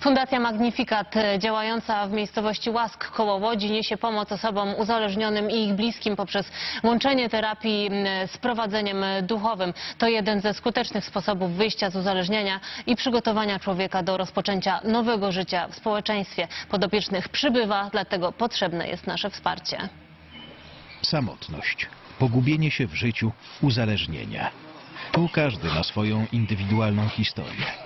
Fundacja Magnificat e, działająca w miejscowości Łask koło Łodzi niesie pomoc osobom uzależnionym i ich bliskim poprzez łączenie terapii z prowadzeniem duchowym. To jeden ze skutecznych sposobów wyjścia z uzależnienia i przygotowania człowieka do rozpoczęcia nowego życia w społeczeństwie. Podopiecznych przybywa, dlatego potrzebne jest nasze wsparcie. Samotność, pogubienie się w życiu, uzależnienia. Tu każdy ma swoją indywidualną historię.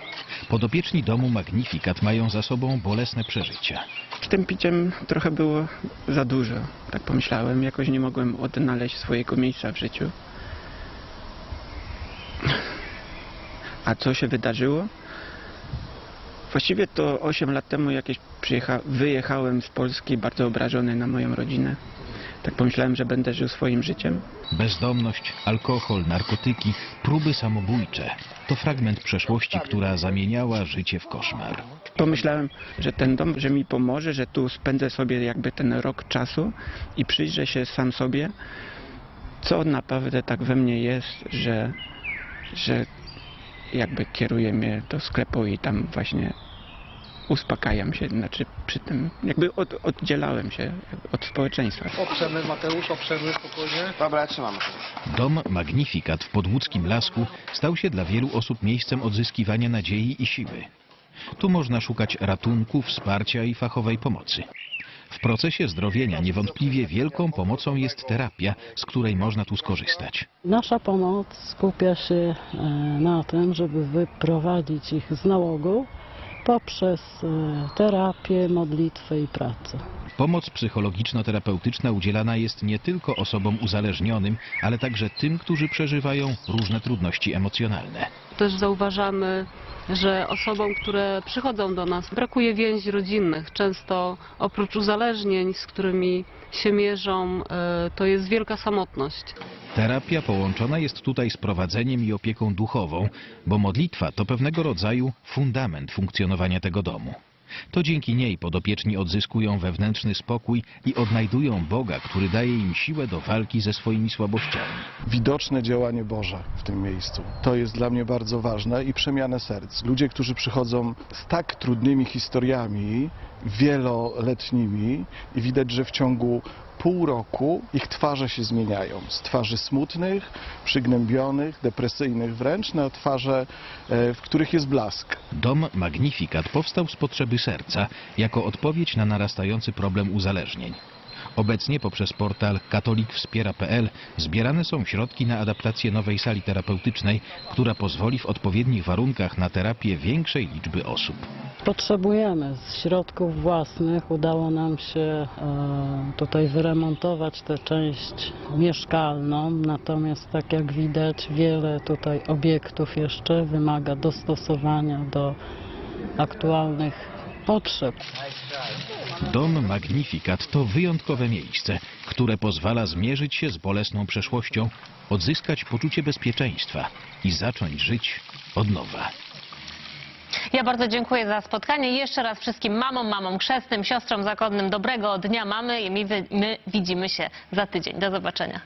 Podopieczni domu Magnifikat mają za sobą bolesne przeżycia. Z tym piciem trochę było za dużo, tak pomyślałem. Jakoś nie mogłem odnaleźć swojego miejsca w życiu. A co się wydarzyło? Właściwie to 8 lat temu jakieś wyjechałem z Polski bardzo obrażony na moją rodzinę. Tak pomyślałem, że będę żył swoim życiem. Bezdomność, alkohol, narkotyki, próby samobójcze to fragment przeszłości, która zamieniała życie w koszmar. Pomyślałem, że ten dom, że mi pomoże, że tu spędzę sobie jakby ten rok czasu i przyjrzę się sam sobie, co naprawdę tak we mnie jest, że, że jakby kieruje mnie do sklepu i tam właśnie uspokajam się, znaczy przy tym jakby od, oddzielałem się od społeczeństwa. Oprzemy, Mateusz, oprzemy spokojnie. Dobra, trzymamy. Dom Magnifikat w podłódzkim lasku stał się dla wielu osób miejscem odzyskiwania nadziei i siły. Tu można szukać ratunku, wsparcia i fachowej pomocy. W procesie zdrowienia niewątpliwie wielką pomocą jest terapia, z której można tu skorzystać. Nasza pomoc skupia się e, na tym, żeby wyprowadzić ich z nałogu poprzez e, terapię, modlitwę i pracę. Pomoc psychologiczno-terapeutyczna udzielana jest nie tylko osobom uzależnionym, ale także tym, którzy przeżywają różne trudności emocjonalne. Też zauważamy, że osobom, które przychodzą do nas, brakuje więzi rodzinnych. Często oprócz uzależnień, z którymi się mierzą, e, to jest wielka samotność. Terapia połączona jest tutaj z prowadzeniem i opieką duchową, bo modlitwa to pewnego rodzaju fundament funkcjonowania tego domu. To dzięki niej podopieczni odzyskują wewnętrzny spokój i odnajdują Boga, który daje im siłę do walki ze swoimi słabościami. Widoczne działanie Boże w tym miejscu. To jest dla mnie bardzo ważne i przemianę serc. Ludzie, którzy przychodzą z tak trudnymi historiami, wieloletnimi i widać, że w ciągu pół roku ich twarze się zmieniają. Z twarzy smutnych, przygnębionych, depresyjnych wręcz na twarze, e, w których jest blask. Dom Magnifikat powstał z potrzeby serca jako odpowiedź na narastający problem uzależnień. Obecnie poprzez portal katolikwspiera.pl zbierane są środki na adaptację nowej sali terapeutycznej, która pozwoli w odpowiednich warunkach na terapię większej liczby osób. Potrzebujemy środków własnych. Udało nam się e, tutaj wyremontować tę część mieszkalną, natomiast tak jak widać wiele tutaj obiektów jeszcze wymaga dostosowania do aktualnych potrzeb. Dom Magnifikat to wyjątkowe miejsce, które pozwala zmierzyć się z bolesną przeszłością, odzyskać poczucie bezpieczeństwa i zacząć żyć od nowa. Ja bardzo dziękuję za spotkanie jeszcze raz wszystkim mamom, mamom chrzestnym, siostrom zakonnym dobrego dnia mamy i my, my widzimy się za tydzień. Do zobaczenia.